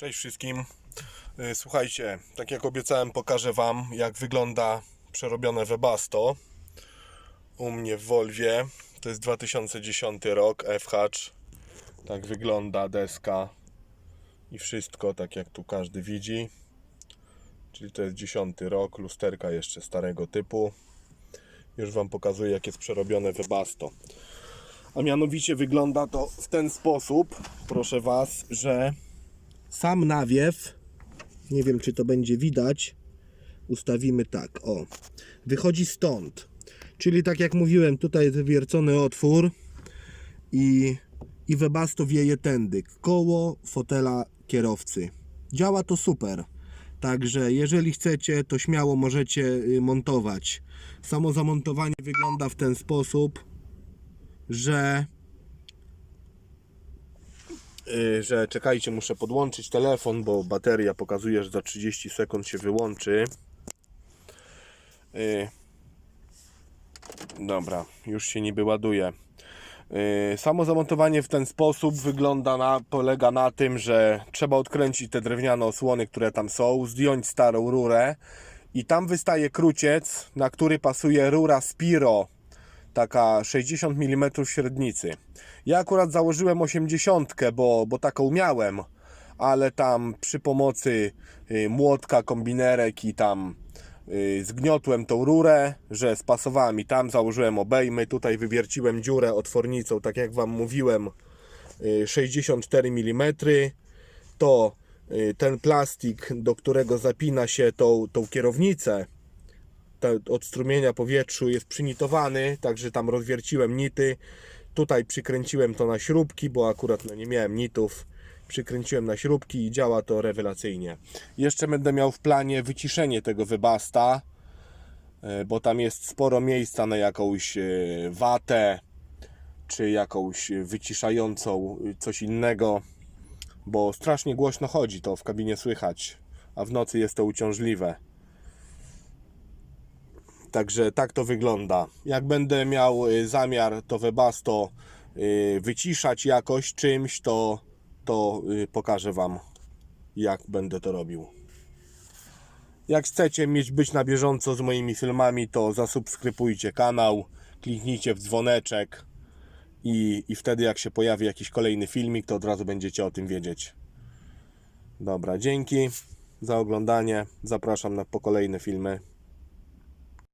Cześć wszystkim. Y, Słuchajcie, tak jak obiecałem, pokażę Wam, jak wygląda przerobione Webasto u mnie w Volwie. To jest 2010 rok, F-Hatch. Tak wygląda deska i wszystko, tak jak tu każdy widzi. Czyli to jest 10 rok, lusterka jeszcze starego typu. Już Wam pokazuję, jak jest przerobione Webasto. A mianowicie wygląda to w ten sposób, proszę Was, że sam nawiew, nie wiem czy to będzie widać, ustawimy tak, o, wychodzi stąd. Czyli tak jak mówiłem, tutaj jest wywiercony otwór i, i webasto wieje tędy, koło fotela kierowcy. Działa to super. Także jeżeli chcecie, to śmiało możecie y, montować. Samo zamontowanie wygląda w ten sposób, że że czekajcie, muszę podłączyć telefon, bo bateria pokazuje, że za 30 sekund się wyłączy. Y, Dobra, już się niby ładuje. Y, Samo zamontowanie w ten sposób wygląda na, polega na tym, że trzeba odkręcić te drewniane osłony, które tam są, zdjąć starą rurę i tam wystaje kruciec, na który pasuje rura Spiro taka 60 mm średnicy. Ja akurat założyłem 80, bo, bo taką miałem, ale tam przy pomocy y, młotka, kombinerek i tam y, zgniotłem tą rurę, że spasowała mi tam, założyłem obejmy, tutaj wywierciłem dziurę otwornicą, tak jak Wam mówiłem, y, 64 mm. To y, ten plastik, do którego zapina się tą, tą kierownicę, od strumienia powietrzu jest przynitowany, także tam rozwierciłem nity. Tutaj przykręciłem to na śrubki, bo akurat no, nie miałem nitów. Przykręciłem na śrubki i działa to rewelacyjnie. Jeszcze będę miał w planie wyciszenie tego wybasta, e, bo tam jest sporo miejsca na jakąś e, watę, czy jakąś wyciszającą e, coś innego, bo strasznie głośno chodzi to w kabinie słychać, a w nocy jest to uciążliwe. Także tak to wygląda. Jak będę miał y, zamiar to webasto y, wyciszać jakoś czymś, to, to y, pokażę Wam, jak będę to robił. Jak chcecie mieć być na bieżąco z moimi filmami, to zasubskrybujcie kanał, kliknijcie w dzwoneczek i, i wtedy jak się pojawi jakiś kolejny filmik, to od razu będziecie o tym wiedzieć. Dobra, dzięki za oglądanie. Zapraszam na po kolejne filmy.